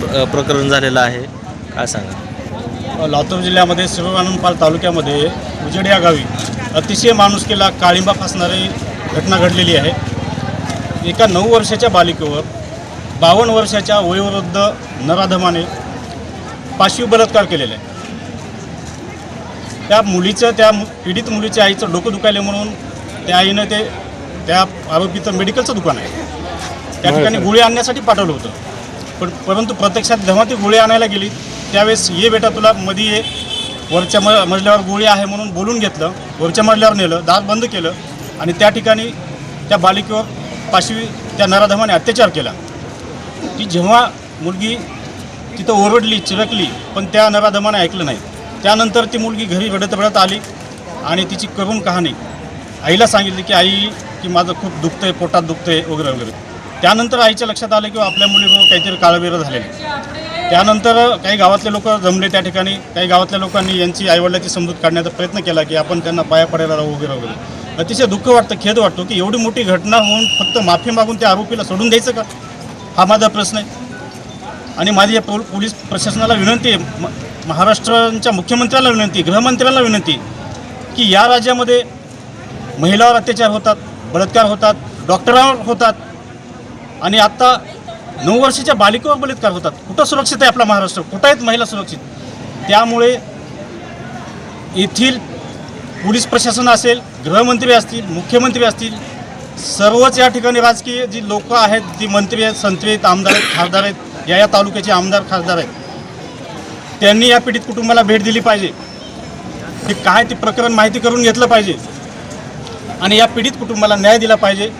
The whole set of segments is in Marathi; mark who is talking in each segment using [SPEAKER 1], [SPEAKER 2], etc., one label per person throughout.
[SPEAKER 1] प्रकरण झालेलं आहे. काय सांगा?
[SPEAKER 2] लातूर जिल्ह्यामध्ये शिरोआनंदपाल तालुक्यामध्ये उजेड या गावी अतिशय माणुसकीला काळिंबा फासणारी घटना घडलेली आहे. एका नऊ वर्षाच्या बालिकेवर बावन्न वर्षाच्या वयोवृद्ध नराधमाने पाशवी बलात्कार केलेला आहे. त्या मुलीचं त्या पीडित मुलीच्या आईचं डोकं दुखायले म्हणून त्या आईनं ते त्या आरोपीचं मेडिकलचं दुकान आहे. त्या ठिकाणी गोळी आणण्यासाठी पाठवलं होतं. पण परंतु प्रत्यक्षात जेव्हा ती गोळी आणायला गेली त्यावेळेस ये बेटा तुला मध्ये ये. वरच्या म मजल्यावर गोळी आहे म्हणून बोलून घेतलं. वरच्या मजल्यावर नेलं दार बंद केलं आणि त्या ठिकाणी त्या बालिकेवर पाशवी त्या नराधमाने अत्याचार केला. ती जेव्हा मुलगी तिथं ओरडली चिरकली पण त्या नराधमाने ऐकलं नाही. त्यानंतर ती मुलगी घरी रडत रडत आली आणि तिची करून कहाणी. आईला सांगितली की आई की माझं खूप दुखतं आहे पोटात दुखतंय वगैरे वगैरे. त्यानंतर आईच्या लक्षात आलं की आपल्या मुलीबरोबर काहीतरी काळबेरं झालेली. त्यानंतर काही गावातले लोक जमले त्या ठिकाणी काही गावातल्या लोकांनी यांची आईवडिलाची समजूत काढण्याचा प्रयत्न केला की आपण त्यांना पाया पडायला राहू वगैरे वगैरे अतिशय दुःख वाटतं खेद वाटतो की एवढी मोठी घटना होऊन फक्त माफी मागून त्या आरोपीला सोडून द्यायचं का? हा माझा प्रश्न आहे. आणि माझी या पोल पोलीस प्रशासनाला विनंती आहे म- महाराष्ट्राच्या मुख्यमंत्र्याला विनंती गृहमंत्र्याला विनंती की या राज्यामध्ये महिलावर अत्याचार होतात बलात्कार होतात डॉक्टरांवर होतात आणि आत्ता नऊ वर्षाच्या बालिकेवर बलात्कार होतात. कुठं सुरक्षित आहे आपला महाराष्ट्र? कुठं आहेत महिला सुरक्षित? त्यामुळे येथील पोलीस प्रशासन असेल गृहमंत्री असतील मुख्यमंत्री असतील सर्वच या ठिकाणी राजकीय जी लोक आहेत जी मंत्री आहेत संत्री आहेत आमदार आहेत खासदार आहेत या या तालुक्याचे आमदार खासदार आहेत त्यांनी या पीडित कुटुंबाला भेट दिली पाहिजे. ते काय ते प्रकरण माहिती करून घेतलं पाहिजे. आणि या पीडित कुटुंबाला न्याय दिला पाहिजे.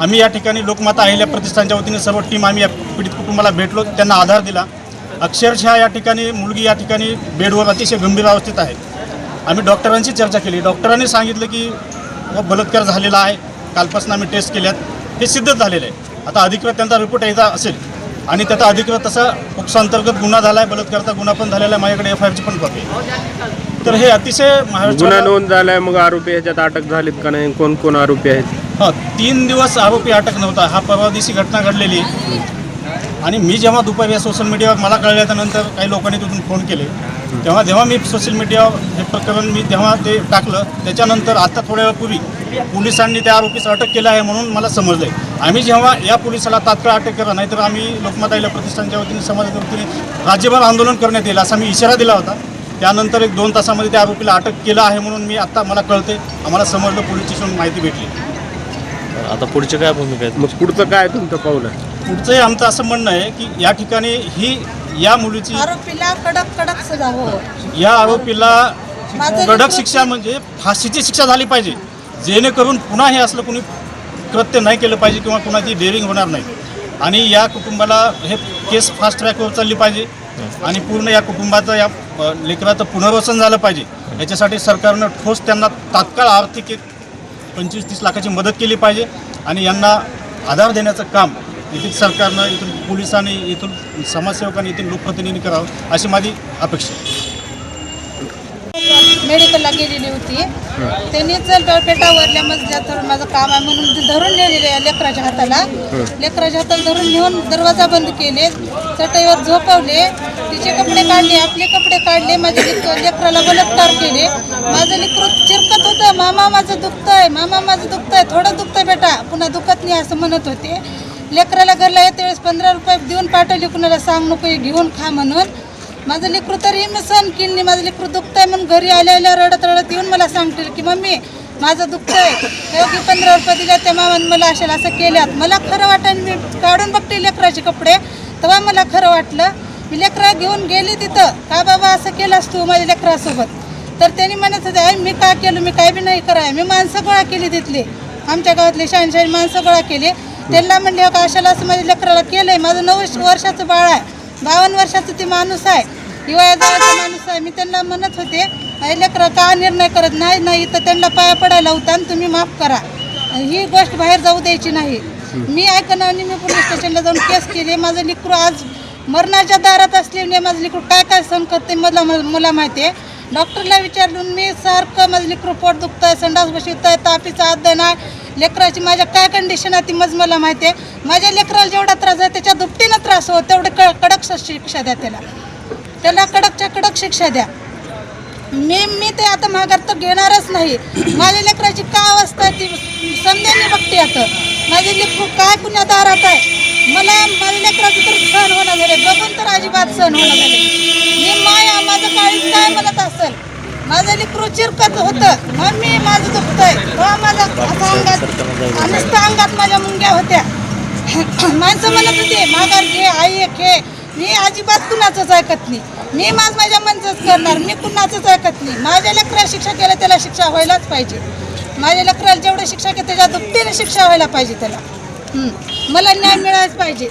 [SPEAKER 2] आम्ही या ठिकाणी लोकमाता अहिल्या प्रतिष्ठानच्या वतीने सर्व टीम आम्ही या पीडित कुटुंबाला भेटलो. त्यांना आधार दिला. अक्षरशः या ठिकाणी मुलगी या ठिकाणी बेडवर अतिशय गंभीर अवस्थेत आहे. आम्ही डॉक्टरांची चर्चा केली. डॉक्टरांनी सांगितलं की हो, बलात्कार झालेला आहे. कालपासून आम्ही टेस्ट केल्यात. हे सिद्धच झालेलं आहे. आता अधिकृत त्यांचा रिपोर्ट यायचा असेल आणि त्याचा अधिकृत तसा पक्षांतर्गत गुन्हा झाला आहे बलात्कारचा गुन्हा पण झालेला आहे माझ्याकडे एफ आय आरची पण कॉपी तर हे अतिशय
[SPEAKER 3] गुन्हा
[SPEAKER 2] नोंद
[SPEAKER 3] नोंद आहे मग आरोपी ह्याच्यात अटक झालीत का नाही? कोण कोण आरोपी आहेत?
[SPEAKER 2] हा तीन दिवस आरोपी अटक नव्हता. हा परवा दिवशी घटना घडलेली. आणि मी जेव्हा दुपारी या सोशल मीडियावर मला कळल्यानंतर काही लोकांनी तिथून फोन केले. तेव्हा जेव्हा मी सोशल मीडियावर हे प्रकरण मी तेव्हा ते टाकलं त्याच्यानंतर आता थोड्या वेळापूर्वी पोलिसांनी त्या आरोपीस अटक केलं आहे म्हणून मला समजलं आहे आम्ही जेव्हा या पोलिसाला तात्काळ अटक करा नाहीतर आम्ही लोकमाता प्रतिष्ठानच्या वतीने समाजाच्या वतीने राज्यभर आंदोलन करण्यात येईल असा मी इशारा दिला होता. त्यानंतर एक दोन तासामध्ये त्या आरोपीला अटक केलं आहे म्हणून मी आत्ता मला कळते आम्हाला समजलं पोलीस स्टेशन माहिती भेटली.
[SPEAKER 1] आता पुढची काय भूमिका आहे
[SPEAKER 3] मग पुढचं काय तुमचं पाऊल आहे?
[SPEAKER 2] पुढचंही आमचं असं म्हणणं आहे की या ठिकाणी ही या मुलीची
[SPEAKER 4] आरोपीला कडक कडक सजा हो.
[SPEAKER 2] या आरोपीला
[SPEAKER 4] माझं
[SPEAKER 2] कडक शिक्षा म्हणजे फाशीची शिक्षा झाली पाहिजे. जेणेकरून पुन्हा हे असलं कुणी कृत्य नाही केलं पाहिजे किंवा कुणाची डेअरिंग होणार नाही. आणि या कुटुंबाला हे केस फास्ट ट्रॅकवर चालली पाहिजे. आणि पूर्ण या कुटुंबाचं या अ, लेकराचं पुनर्वसन झालं पाहिजे. याच्यासाठी सरकारनं ठोस त्यांना तात्काळ आर्थिक एक पंचवीस तीस लाखाची मदत केली पाहिजे आणि यांना आधार देण्याचं काम येथील सरकारनं इथून पोलिसांनी इथून समाजसेवकांनी इथून लोकप्रतिनिधी करावं अशी माझी अपेक्षा आहे.
[SPEAKER 4] मेडिकलला गेलेली होती. त्यांनी चल पेटा वरल्या मजल्यात तर माझं काम आहे म्हणून ते धरून नेलेले लेकराच्या हाताला. लेकराच्या हाताला धरून नेऊन दरवाजा बंद केले चटईवर झोपवले तिचे कपडे काढले आपले कपडे काढले माझ्या लेकराला बलात्कार केले. माझं लेकरू चिरकत होतं मामा माझं दुखतंय मामा माझं दुखतंय थोडं दुखतंय बेटा पुन्हा दुखत नाही असं म्हणत होते. लेकराला घरला येते वेळेस पंधरा रुपये देऊन पाठवले कुणाला सांग नको घेऊन खा म्हणून. माझं लेकरू तरी मी सण केली माझं लेकरू दुखतंय म्हणून घरी आल्या आल्या रडत रडत येऊन मला सांगतील की मम्मी माझं दुखतंय. योगी पंधरा रुपये दिल्या त्या मामानं मला असेल असं केल्यात. मला खरं वाटलं मी काढून बघते लेकराचे कपडे. तेव्हा मला खरं वाटलं मी लेकरा घेऊन गेली तिथं. का बाबा असं केलंस तू माझ्या लेकरासोबत? तर त्यांनी म्हणत होते आई मी का केलं? मी काय बी नाही कराय. मी माणसं गोळा केली तिथली. आमच्या गावातली शहाण शहाण माणसं गोळा केली. त्यांना म्हणले का अशाला असं माझ्या लेकराला केलं आहे माझं नऊ वर्षाचं बाळ आहे. बावन्न वर्षाचं ती माणूस आहे. हिवाळ्याचा माणूस आहे. मी त्यांना म्हणत होते लेकरं का निर्णय करत नाही? नाही तर त्यांना पाया पडायला होता आणि तुम्ही माफ करा. ही गोष्ट बाहेर जाऊ द्यायची नाही. मी ऐकणं आणि मी पोलीस स्टेशनला जाऊन केस केली. माझं लेकरू आज मरणाच्या दारात असल्याने माझं लेकरू काय काय सण करते मला मला माहिती आहे. डॉक्टरला विचारलून मी सारखं माझं लेकरू पोट दुखतंय संडास बसवत आहे तापीचा अध्ययन आहे लेकराची माझ्या काय कंडिशन आहे ती मज मला माहिती आहे माझ्या लेकराला जेवढा त्रास आहे त्याच्या दुपटीनं त्रास हो तेवढे क कडक शिक्षा द्या त्याला. त्याला कडकच्या कडक शिक्षा द्या. मी मी ते आता माघार तर घेणारच नाही. माझ्या लेकराची काय अवस्था आहे ती समजेल मी बघते आता. माझे लेकरू काय पुण्या दारात आहे? मला माझ्या लेकराचं तर सहन होणं झाले बघून तर अजिबात सहन होणं झाले मी माया माझं काळीच काय म्हणत असेल माझं लेकरू चिरकत होतं. मम्मी माझं दुखतंय. हो माझा आता अंगात नुसतं अंगात माझ्या मुंग्या होत्या. माणसं म्हणत होते माघार घे आई एक हे मी अजिबात कुणाचंच ऐकत नाही. मी माझ माझ्या मनचंच करणार. मी कुणाचंच ऐकत नाही. माझ्या लेकराला शिक्षा केलं त्याला शिक्षा व्हायलाच पाहिजे. माझ्या लेकराला जेवढं शिक्षा केलं त्याच्या दुपटीने शिक्षा व्हायला पाहिजे त्याला. मला न्याय मिळायच पाहिजे.